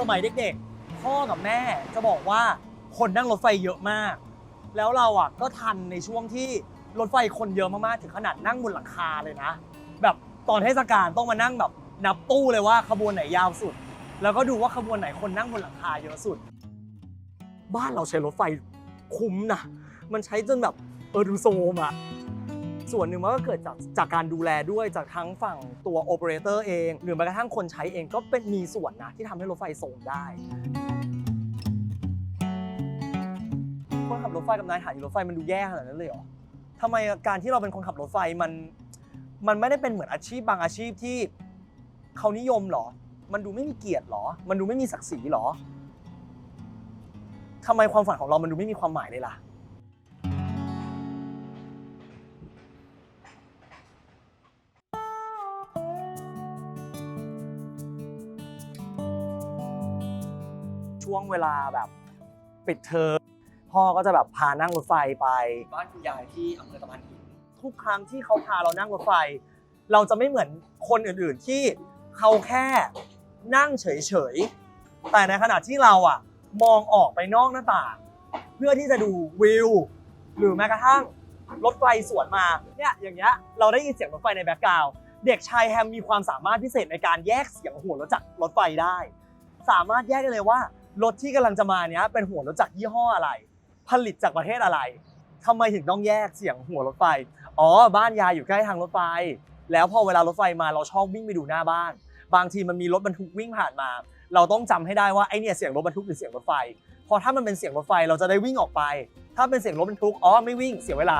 สมัยเด็กๆ พ่อกับแม่จะบอกว่าคนนั่งรถไฟเยอะมาก แล้วเราอะก็ทันในช่วงที่รถไฟคนเยอะมากๆ ถึงขนาดนั่งบนหลังคาเลยนะ แบบตอนเทศกาลต้องมานั่งแบบนับตู้เลยว่าขบวนไหนยาวสุด แล้วก็ดูว่าขบวนไหนคนนั่งบนหลังคาเยอะสุด บ้านเราใช้รถไฟคุ้มนะ มันใช้จนแบบเออดูโซมอะ ส่วนหนึ่งมันก็เกิดจากจากการดูแลด้วยจากทั้งฝั่งตัวโอเปอเรเตอร์เอง หรือแม้กระทั่งคนใช้เองก็เป็นมีส่วนนะที่ทำให้รถไฟโซมได้คนขับรถไฟกับนายฐานีรถไฟมันดูแย่ขนาดนั้นเลยเหรอทำไมการที่เราเป็นคนขับรถไฟมันมันไม่ได้เป็นเหมือนอาชีพบางอาชีพที่เขานิยมหรอ มันดูไม่มีเกียรติหรอ มันดูไม่มีศักดิ์ศรีหรอทำไมความฝันของเรามันดูไม่มีความหมายเลยล่ะ วงเวลาแบบปิดเทอมพ่อก็จะแบบพานั่งรถไฟไป บ้านคุณยายที่อำเภอตะพานหินทุกครั้งที่เขาพาเรานั่งรถไฟ เราจะไม่เหมือนคนอื่นๆที่เขาแค่นั่งเฉยๆ แต่ในขณะที่เราอะมองออกไปนอกหน้าต่าง เพื่อที่จะดูวิว หรือแม้กระทั่งรถไฟสวนมาเนี่ยอย่างเงี้ยเราได้ยินเสียงรถไฟในแบ็กกราวด์เด็กชายแฮมมีความสามารถพิเศษในการแยกเสียงหัวรถจากรถไฟได้ สามารถแยกได้เลยว่า รถที่กำลังจะมาเนี้ยเป็นหัวรถจักรยี่ห้ออะไร ผลิตจากประเทศอะไรทำไมถึงต้องแยกเสียงหัวรถไฟ อ๋อ บ้านยายอยู่ใกล้ทางรถไฟ แล้วพอเวลารถไฟมาเราชอบวิ่งไปดูหน้าบ้าน บางทีมันมีรถบรรทุกวิ่งผ่านมา เราต้องจำให้ได้ว่าไอเนี่ยเสียงรถบรรทุกหรือเสียงรถไฟ พอถ้ามันเป็นเสียงรถไฟเราจะได้วิ่งออกไป ถ้าเป็นเสียงรถบรรทุก อ๋อ ไม่วิ่ง เสียเวลา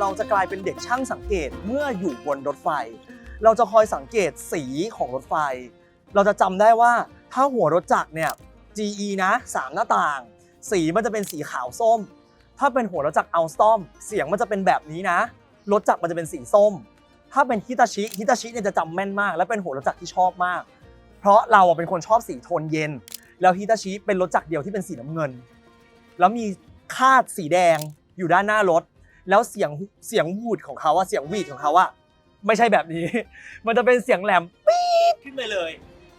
เราจะกลายเป็นเด็กช่างสังเกตเมื่ออยู่บนรถไฟ เราจะคอยสังเกตสีของรถไฟ เราจะจำได้ว่าถ้าหัวรถจักรเนี่ย GE นะสามหน้าต่าง สีมันจะเป็นสีขาวส้ม ถ้าเป็นหัวรถจักรอัลสตอม เสียงมันจะเป็นแบบนี้นะ รถจักรมันจะเป็นสีส้ม ถ้าเป็นฮิตาชิฮิตาชิเนี่ยจะจำแม่นมาก และเป็นหัวรถจักรที่ชอบมาก เพราะเราอะเป็นคนชอบสีโทนเย็น แล้วฮิตาชิเป็นรถจักรเดียวที่เป็นสีน้ำเงิน แล้วมีคาดสีแดงอยู่ด้านหน้ารถ แล้วเสียงเสียงวูดของเขาอะเสียงวีดของเขาอะ ไม่ใช่แบบนี้ มันจะเป็นเสียงแหลมปี๊ดขึ้นไปเลย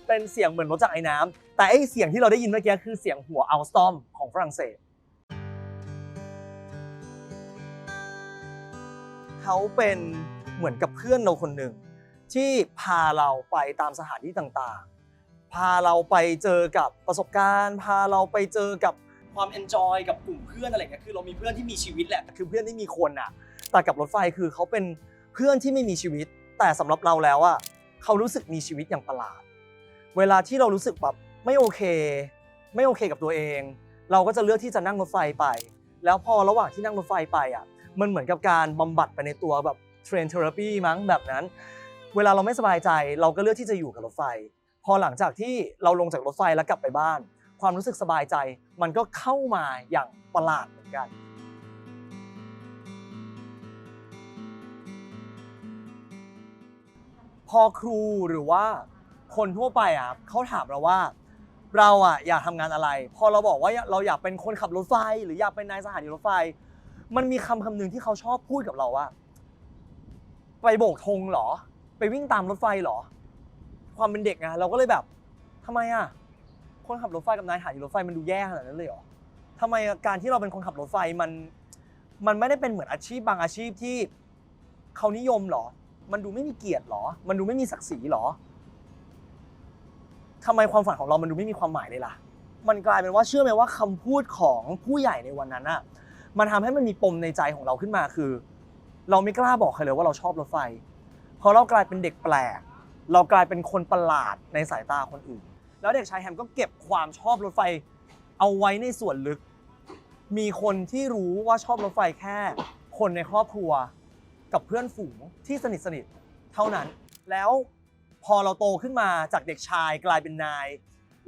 เป็นเสียงเหมือนรถจักรไอ้น้ำแต่ไอ้เสียงที่เราได้ยินเมื่อกี้คือเสียงหัวอัลสตอมของฝรั่งเศสเขาเป็นเหมือนกับเพื่อนเราคนหนึ่งที่พาเราไปตามสถานที่ต่างๆ พาเราไปเจอกับประสบการณ์ พาเราไปเจอกับความเอนจอยกับกลุ่มเพื่อนอะไรเงี้ยคือเรามีเพื่อนที่มีชีวิตแหละแต่คือเพื่อนที่มีคนอะแต่กับรถไฟคือเขาเป็น เพื่อนที่ไม่มีชีวิต แต่สำหรับเราแล้วอะเขารู้สึกมีชีวิตอย่างประหลาด เวลาที่เรารู้สึกแบบไม่โอเค ไม่โอเคกับตัวเอง เราก็จะเลือกที่จะนั่งรถไฟไป แล้วพอระหว่างที่นั่งรถไฟไปอะมันเหมือนกับการบำบัดไปในตัวแบบเทรนเทอราปีมั้งแบบนั้น เวลาเราไม่สบายใจ เราก็เลือกที่จะอยู่กับรถไฟ พอหลังจากที่เราลงจากรถไฟแล้วกลับไปบ้าน ความรู้สึกสบายใจ มันก็เข้ามาอย่างประหลาดเหมือนกัน อครูหรือว่าคนทั่วไปอะเขาถามเราว่า เราอะอยากทำงานอะไร พอเราบอกว่าเราอยากเป็นคนขับรถไฟ หรืออยากเป็นนายสถานีรถไฟ มันมีคำคำหนึ่งที่เขาชอบพูดกับเราว่า ไปโบกธงเหรอ ไปวิ่งตามรถไฟเหรอ ความเป็นเด็กไงเราก็เลยแบบทำไมอะคนขับรถไฟกับนายสถานีรถไฟมันดูแย่ขนาดนั้นเลยเหรอทำไมการที่เราเป็นคนขับรถไฟมัน มันไม่ได้เป็นเหมือนอาชีพบางอาชีพที่เขานิยมเหรอ มันดูไม่มีเกียรติเหรอ มันดูไม่มีศักดิ์ศรีเหรอทำไมความฝันของเรามันดูไม่มีความหมายเลยล่ะ มันกลายเป็นว่าเชื่อไหมว่าคำพูดของผู้ใหญ่ในวันนั้นอะมันทำให้มันมีปมในใจของเราขึ้นมาคือ เราไม่กล้าบอกใครเลยว่าเราชอบรถไฟ เพราะเรากลายเป็นเด็กแปลก เรากลายเป็นคนประหลาดในสายตาคนอื่น แล้วเด็กชายแฮมก็เก็บความชอบรถไฟ เอาไว้ในส่วนลึก มีคนที่รู้ว่าชอบรถไฟแค่ คนในครอบครัว กับเพื่อนฝูงที่สนิทสนิทเท่านั้น แล้วพอเราโตขึ้นมาจากเด็กชายกลายเป็นนาย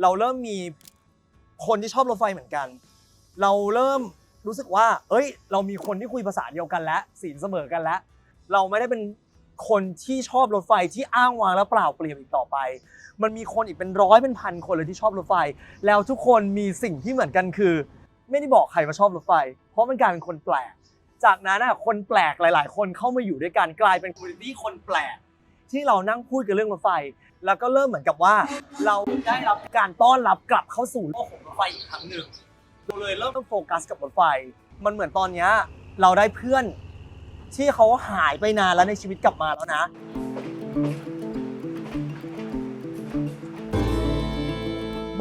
เราเริ่มมีคนที่ชอบรถไฟเหมือนกัน เราเริ่มรู้สึกว่า เอ้ย เรามีคนที่คุยภาษาเดียวกันแล้วสีลเสมอกันแล้ว เราไม่ได้เป็นคนที่ชอบรถไฟที่อ้างว้างและเปล่าเปลี่ยวอีกต่อไป มันมีคนอีกเป็นร้อยเป็นพันคนเลยที่ชอบรถไฟ แล้วทุกคนมีสิ่งที่เหมือนกันคือ ไม่ได้บอกใครว่าชอบรถไฟ เพราะมันกลายเป็นคนแปลก จากนั้นนะคนแปลกหลาย ๆ คนเข้ามาอยู่ด้วยกันกลายเป็นค o ม u n i t y คนแปลก ที่เรานั่งพูดกันเรื่องรถไฟ แล้วก็เริ่มเหมือนกับว่า เราได้รับการต้อนรับกลับเข้าสู่โลกของรถไฟอีกครั้งหนึ่งเราเลยเริ่มโฟกัสกับรถไฟ มันเหมือนตอนเนี้ยเราได้เพื่อนที่เขาหายไปนานแล้วในชีวิตกลับมาแล้วนะ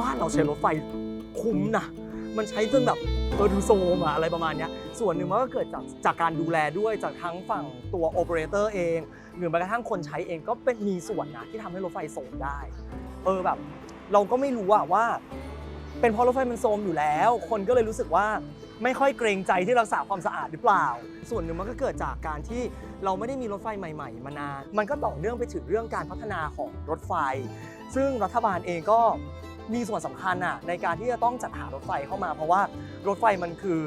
บ้านเราใช้รถไฟคุ้มนะ มันใช้จนแบบ เออดูโซมอะอะไรประมาณเนี้ยส่วนหนึ่งมันก็เกิดจากจากการดูแลด้วยจากทั้งฝั่งตัวโอเปอเรเตอร์เองหรือแม้กระทั่งคนใช้เองก็เป็นมีส่วนนะที่ทำให้รถไฟโซมได้ เออแบบเราก็ไม่รู้อะว่า เป็นเพราะรถไฟมันโซมอยู่แล้ว คนก็เลยรู้สึกว่าไม่ค่อยเกรงใจที่รักษาความสะอาดหรือเปล่า ส่วนหนึ่งมันก็เกิดจากการที่เราไม่ได้มีรถไฟใหม่ ๆ มานาน มันก็ต่อเนื่องไปถึงเรื่องการพัฒนาของรถไฟ ซึ่งรัฐบาลเองก็ มีส่วนสำคัญอะในการที่จะต้องจัดหารถไฟเข้ามา เพราะว่ารถไฟมันคือ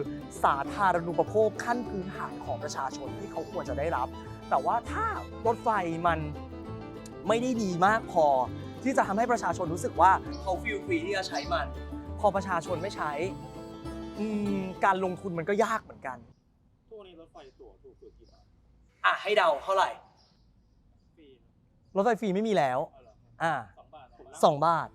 สาธารณูปโภคขั้นพื้นฐานของประชาชนที่เขาควรจะได้รับ แต่ว่าถ้ารถไฟมันไม่ได้ดีมากพอ ที่จะทำให้ประชาชนรู้สึกว่าเขาฟีลฟรีที่จะใช้มัน พอประชาชนไม่ใช้อืมการลงทุนมันก็ยากเหมือนกันทุกวันนี้รถไฟตั๋วถูกสุดกี่บาทอะให้เดาเท่าไหร่ฟรีรถไฟฟรีไม่มีแล้วเอาเหรออ่าสองบาทสองบาท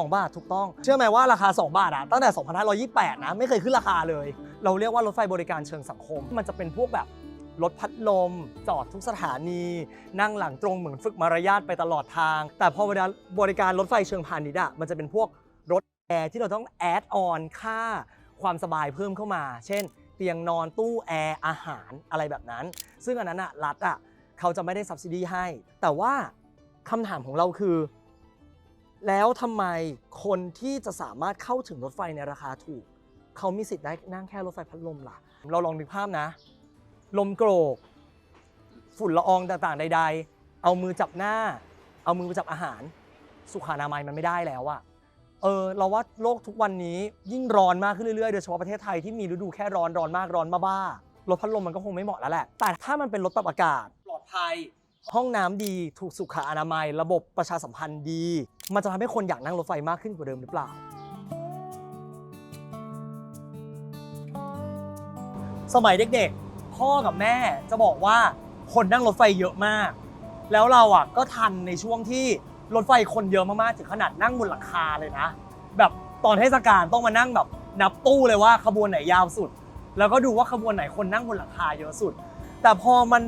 2 บาทถูกต้อง เชื่อไหมว่าราคา 2 บาทอะตั้งแต่ 2528 นะไม่เคยขึ้นราคาเลย เราเรียกว่ารถไฟบริการเชิงสังคม มันจะเป็นพวกแบบรถพัดลม จอดทุกสถานี นั่งหลังตรงเหมือนฝึกมารยาทไปตลอดทาง แต่พอเวลาบริการรถไฟเชิงพาณิชย์อะมันจะเป็นพวกรถแอร์ที่เราต้องแอดออนค่าความสบายเพิ่มเข้ามา เช่น เตียงนอนตู้แอร์อาหารอะไรแบบนั้น ซึ่งอันนั้นอะรัฐอะเขาจะไม่ได้ subsidy ให้ แต่ว่าคำถามของเราคือ แล้วทำไมคนที่จะสามารถเข้าถึงรถไฟในราคาถูก เขามีสิทธิ์ได้นั่งแค่รถไฟพัดลมล่ะ เราลองนึกภาพนะ ลมโกรก ฝุ่นละอองต่างๆ ใด ๆ เอามือจับหน้า เอามือไปจับอาหาร สุขอนามัยมันไม่ได้แล้วอะเออเราว่าโลกทุกวันนี้ยิ่งร้อนมากขึ้นเรื่อยๆ โดยเฉพาะประเทศไทยที่มีฤดูแค่ร้อนร้อนมากร้อนบ้าๆรถพัดลมมันก็คงไม่เหมาะแล้วแหละ แต่ถ้ามันเป็นรถปรับอากาศปลอดภัย ห้องน้ำดีถูกสุขอนามัย ระบบประชาสัมพันธ์ดี มันจะทำให้คนอยากนั่งรถไฟมากขึ้นกว่าเดิมหรือเปล่า สมัยเด็กๆ พ่อกับแม่จะบอกว่าคนนั่งรถไฟเยอะมาก แล้วเราอะก็ทันในช่วงที่รถไฟคนเยอะมากๆ ถึงขนาดนั่งบนหลังคาเลยนะ แบบตอนเทศกาลต้องมานั่งแบบนับตู้เลยว่าขบวนไหนยาวสุด แล้วก็ดูว่าขบวนไหนคนนั่งบนหลังคาเยอะสุด แต่พอมัน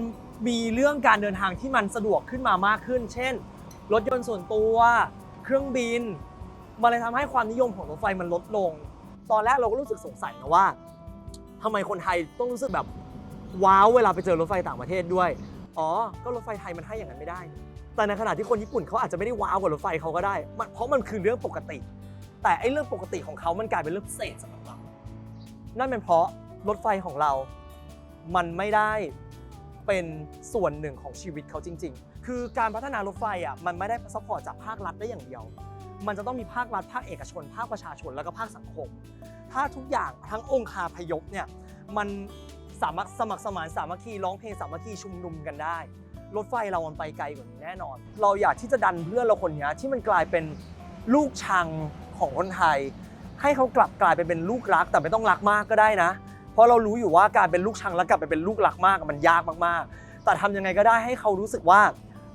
มีเรื่องการเดินทางที่มันสะดวกขึ้นมามากขึ้น เช่น รถยนต์ส่วนตัว เครื่องบิน มันเลยทำให้ความนิยมของรถไฟมันลดลง ตอนแรกเราก็รู้สึกสงสัยนะว่าทำไมคนไทยต้องรู้สึกแบบว้าวเวลาไปเจอรถไฟต่างประเทศด้วย อ๋อ ก็รถไฟไทยมันให้อย่างนั้นไม่ได้ แต่ในขณะที่คนญี่ปุ่นเขาอาจจะไม่ได้ว้าวกับรถไฟเขาก็ได้ เพราะมันคือเรื่องปกติ แต่ไอ้เรื่องปกติของเขามันกลายเป็นเรื่องพิเศษสำหรับเรา นั่นเป็นเพราะรถไฟของเรา มันไม่ได้ เป็นส่วนหนึ่งของชีวิตเขาจริง ๆ คือการพัฒนารถไฟอะมันไม่ได้ซัพพอร์ตจากภาครัฐได้อย่างเดียว มันจะต้องมีภาครัฐ ภาคเอกชน ภาคประชาชน แล้วก็ภาคสังคม ถ้าทุกอย่างทั้งองค์คาพยพเนี่ยมันสามัคสมัครสมานสามัคคีร้องเพลงสามัคคีชุมนุมกันได้ รถไฟเรามันไปไกลกว่านี้แน่นอน เราอยากที่จะดันเพื่อนเราคนนี้ที่มันกลายเป็นลูกชังของคนไทย ให้เขากลับกลายไปเป็นลูกรักแต่ไม่ต้องรักมากก็ได้นะ ราะเรารู้อยู่ว่าการเป็นลูกชังแล้วกลับไปเป็นลูกหลักมากมันยากมากๆ แต่ทำยังไงก็ได้ให้เขารู้สึกว่า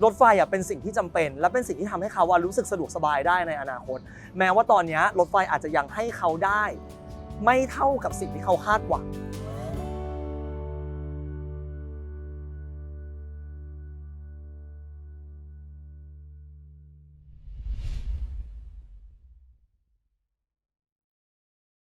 รถไฟอะเป็นสิ่งที่จำเป็น และเป็นสิ่งที่ทำให้เขาว่ารู้สึกสะดวกสบายได้ในอนาคต แม้ว่าตอนนี้รถไฟอาจจะยังให้เขาได้ ไม่เท่ากับสิ่งที่เขาคาดหวัง